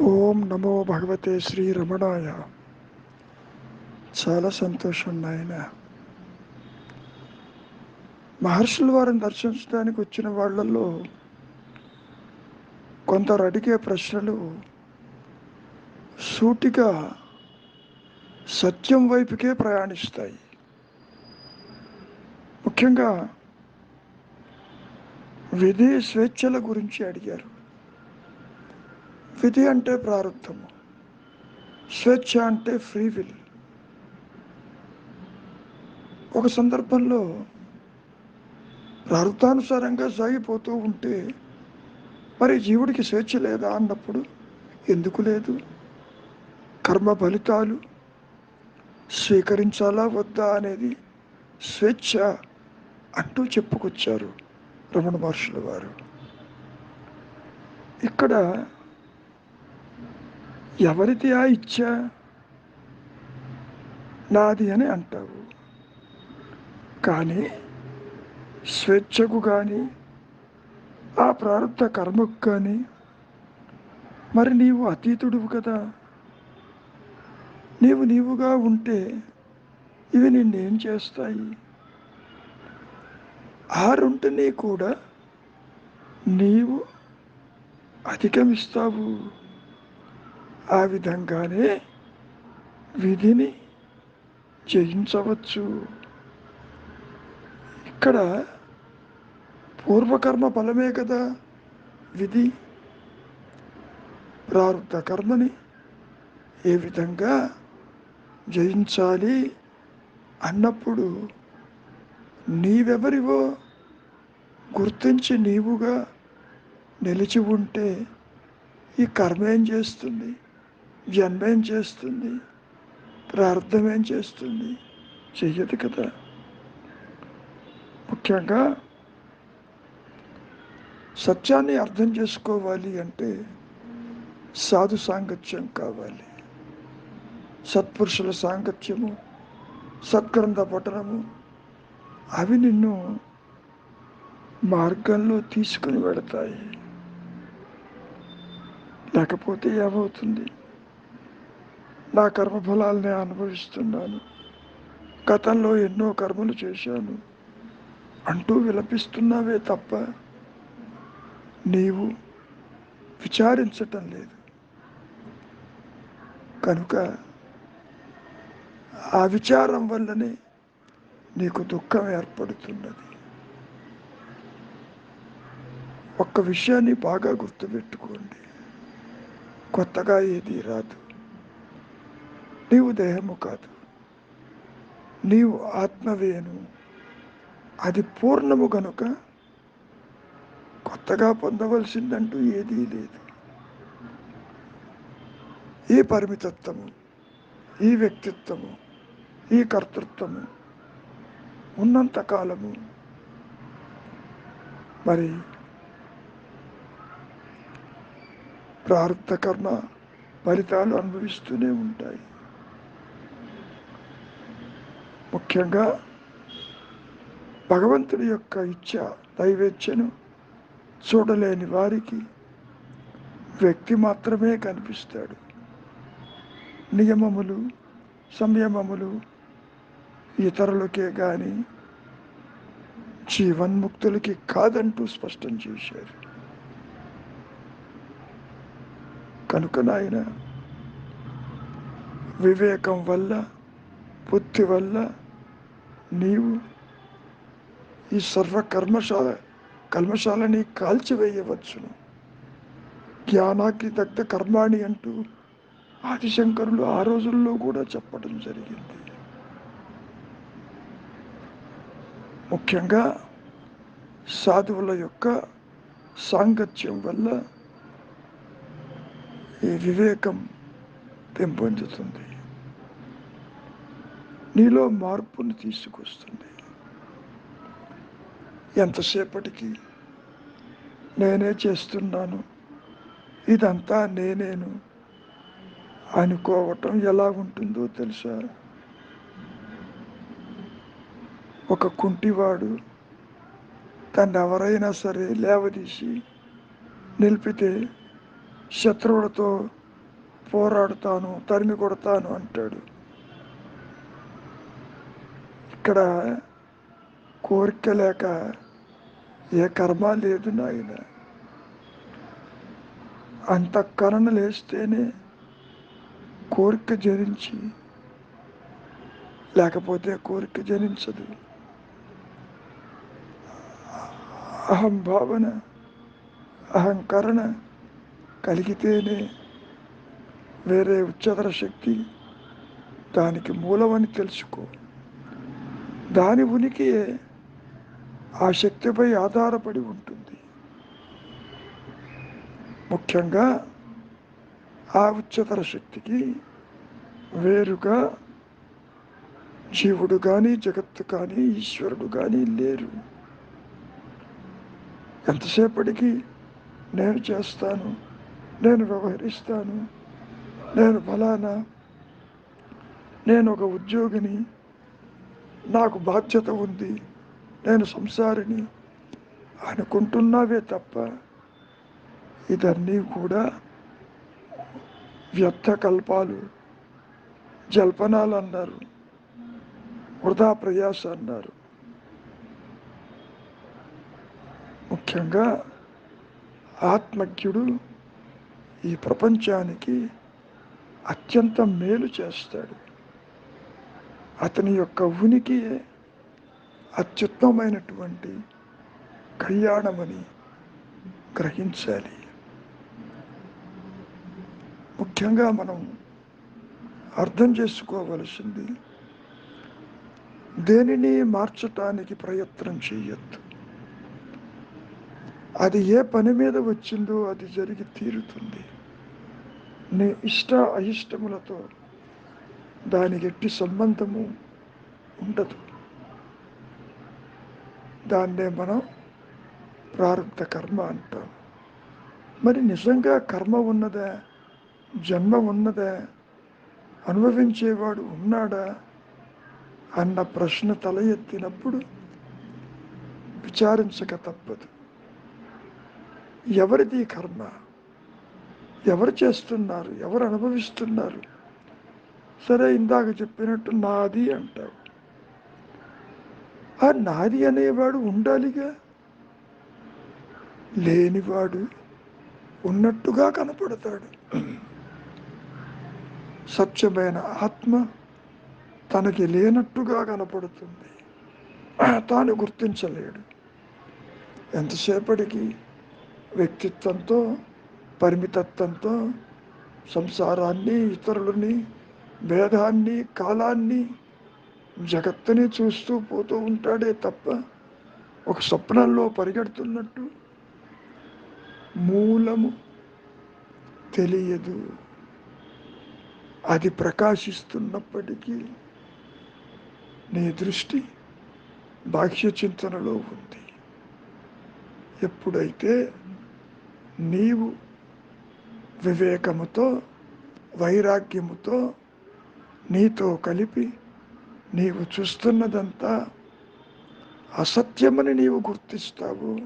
ఓం నమో భగవతే శ్రీ రమణాయ. చాలా సంతోషం నాయన. మహర్షుల వారిని దర్శించడానికి వచ్చిన వాళ్ళల్లో కొందరు అడిగే ప్రశ్నలు సూటిగా సత్యం వైపుకే ప్రయాణిస్తాయి. ముఖ్యంగా విధి స్వేచ్ఛల గురించి అడిగారు. విధి అంటే ప్రారంభము. స్వేచ్ఛ అంటే ఫ్రీ విల్. ఒక సందర్భంలో ప్రారంభానుసారంగా సాగిపోతూ ఉంటే మరి జీవుడికి స్వేచ్ఛ లేదా అన్నప్పుడు ఎందుకు లేదు? కర్మ ఫలితాలు స్వీకరించాలా వద్దా అనేది స్వేచ్ఛ అంటూ చెప్పుకొచ్చారు రమణ మహర్షుల వారు. ఇక్కడ ఎవరిది ఆ ఇచ్చ? నాది అని అంటావు. కానీ స్వేచ్ఛకు కానీ ఆ ప్రారంభ కర్మకు కానీ మరి నీవు అతీతుడువు కదా. నీవు నీవుగా ఉంటే ఇవి నిన్నేం చేస్తాయి? ఆ రెంటినీ కూడా నీవు అధిగమిస్తావు. ఆ విధంగానే విధిని జయించవచ్చు. ఇక్కడ పూర్వకర్మ ఫలమే కదా విధి. ప్రారంభ కర్మని ఏ విధంగా జయించాలి అన్నప్పుడు నీవెవరివో గుర్తించి నీవుగా నిలిచి ఉంటే ఈ కర్మ ఏం చేస్తుంది? జన్మ ఏం చేస్తుంది ప్రార్థన ఏం చేస్తుంది చెయ్యదు కదా ముఖ్యంగా సత్యాన్ని అర్థం చేసుకోవాలి అంటే సాధు సాంగత్యం కావాలి సత్పురుషుల సాంగత్యము సత్గ్రంథ పఠనము అవి నిన్ను మార్గంలో తీసుకుని వెళతాయి లేకపోతే ఏమవుతుంది నా కర్మఫలాల్ని అనుభవిస్తున్నాను. గతంలో ఎన్నో కర్మలు చేశాను. అంటూ విలపిస్తున్నావే తప్ప నీవు విచారించటం లేదు. కనుక ఆ విచారం వల్లనే నీకు దుఃఖం ఏర్పడుతున్నది. ఒక్క విషయాన్ని బాగా గుర్తుపెట్టుకోండి. కొత్తగా ఏది రాదు. నీవు దేహము కాదు. నీవు ఆత్మవేను అది పూర్ణము గనుక కొత్తగా పొందవలసిందంటూ ఏదీ లేదు. ఈ పరిమితత్వము ఈ వ్యక్తిత్వము ఈ కర్తృత్వము ఉన్నంత కాలము మరి ప్రారంభ కర్మ ఫలితాలు అనుభవిస్తూనే ఉంటాయి. ముఖ్యంగా భగవంతుడి యొక్క ఇచ్చ దైవేచ్ఛను చూడలేని వారికి వ్యక్తి మాత్రమే కనిపిస్తాడు. నియమములు సంయమములు ఇతరులకే కానీ జీవన్ముక్తులకి కాదంటూ స్పష్టం చేశారు. కనుక నాయన వివేకం వల్ల బుద్ధి వల్ల నీవు ఈ సర్వ కర్మశాల కల్మశాలని కాల్చివేయవచ్చును. జ్ఞానాకి దగ్ధ కర్మాణి అంటూ ఆదిశంకరులు ఆ రోజుల్లో కూడా చెప్పడం జరిగింది. ముఖ్యంగా సాధువుల యొక్క సాంగత్యం వల్ల ఈ వివేకం పెంపొందుతుంది. నీలో మార్పును తీసుకొస్తుంది. ఎంతసేపటికి నేనే చేస్తున్నాను? ఇదంతా నేనేను అనుకోవటం ఎలా ఉంటుందో తెలుసా? ఒక కుంటివాడు తను ఎవరైనా సరే లేవదీసి నిలిపితే శత్రువులతో పోరాడుతాను తరిమి కొడతాను అంటాడు. ఇక్కడ కోరిక లేక ఏ కర్మ లేదు నాయన. అంతఃకరణ లేస్తేనే కోరిక జరించి లేకపోతే కోరిక జనించదు. అహం భావన అహంకరణ కలిగితేనే వేరే ఉచ్చతర శక్తి దానికి మూలమని తెలుసుకో. దాని ఉనికి ఆ శక్తిపై ఆధారపడి ఉంటుంది. ముఖ్యంగా ఆ ఉచ్చతర శక్తికి వేరుగా జీవుడు కానీ జగత్తు కానీ ఈశ్వరుడు కానీ లేరు. ఎంతసేపటికి నేను చేస్తాను నేను వ్యవహరిస్తాను నేను ఫలానా నేను ఒక ఉద్యోగిని నాకు బాధ్యత ఉంది. నేను సంసారిని అనుకుంటున్నావే తప్ప ఇదన్నీ కూడా వ్యర్థకల్పాలు జల్పనాలు అన్నారు వృధా ప్రయాస అన్నారు ముఖ్యంగా ఆత్మజ్ఞుడు ఈ ప్రపంచానికి అత్యంత మేలు చేస్తాడు. అతని యొక్క ఉనికి అత్యుత్తమైనటువంటి కళ్యాణమని గ్రహించాలి. ముఖ్యంగా మనం అర్థం చేసుకోవలసింది దేనిని మార్చటానికి ప్రయత్నం చేయొద్దు. అది ఏ పని మీద వచ్చిందో అది జరిగి తీరుతుంది. నీ ఇష్ట అయిష్టములతో దానికి ఎట్టి సంబంధము ఉండదు. దాన్నే మనం ప్రారంభ కర్మ అంటాం. మరి నిజంగా కర్మ ఉన్నదా? జన్మ ఉన్నదా? అనుభవించేవాడు ఉన్నాడా? అన్న ప్రశ్న తల ఎత్తినప్పుడు విచారించక తప్పదు. ఎవరిది కర్మ? ఎవరు చేస్తున్నారు? ఎవరు అనుభవిస్తున్నారు? సరే ఇందాక చెప్పినట్టు నాది అంటావు. ఆ నాది అనేవాడు ఉండాలిగా? లేనివాడు ఉన్నట్టుగా కనపడతాడు. సత్యమైన ఆత్మ తనకి లేనట్టుగా కనపడుతుంది. తాను గుర్తించలేడు. ఎంతసేపటికి వ్యక్తిత్వంతో పరిమితత్వంతో సంసారాన్ని ఇతరులని భేదాన్ని కాలాన్ని జగత్తుని చూస్తూ పోతూ ఉంటాడే తప్ప ఒక స్వప్నంలో పరిగెడుతున్నట్టు మూలము తెలియదు. అది ప్రకాశిస్తున్నప్పటికీ నీ దృష్టి బాహ్య చింతనలో ఉంది. ఎప్పుడైతే నీవు వివేకముతో వైరాగ్యముతో నీతో కలిపి నీవు చూస్తున్నదంతా అసత్యమని నీవు గుర్తిస్తావు.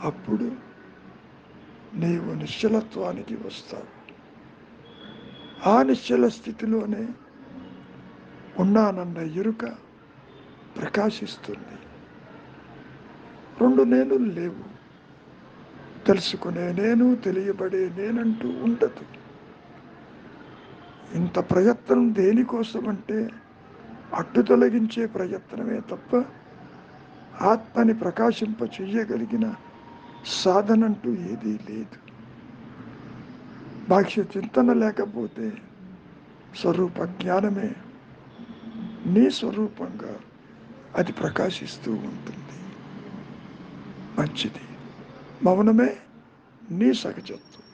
అప్పుడు నీవు నిశ్చలత్వానికి వస్తావు. ఆ నిశ్చల స్థితిలోనే ఉన్నానన్న ఎరుక ప్రకాశిస్తుంది. రెండు నేను లేవు. తెలుసుకునే నేను తెలియబడే నేనంటూ ఉండదు. ఇంత ప్రయత్నం దేనికోసం అంటే అడ్డు తొలగించే ప్రయత్నమే తప్ప ఆత్మని ప్రకాశింప చెయ్యగలిగిన సాధనంటూ ఏదీ లేదు. భాష్య చింతన లేకపోతే స్వరూప జ్ఞానమే నీ స్వరూపంగా అది ప్రకాశిస్తూ ఉంటుంది. మంచిది. మౌనమే నీ సహజత్వం.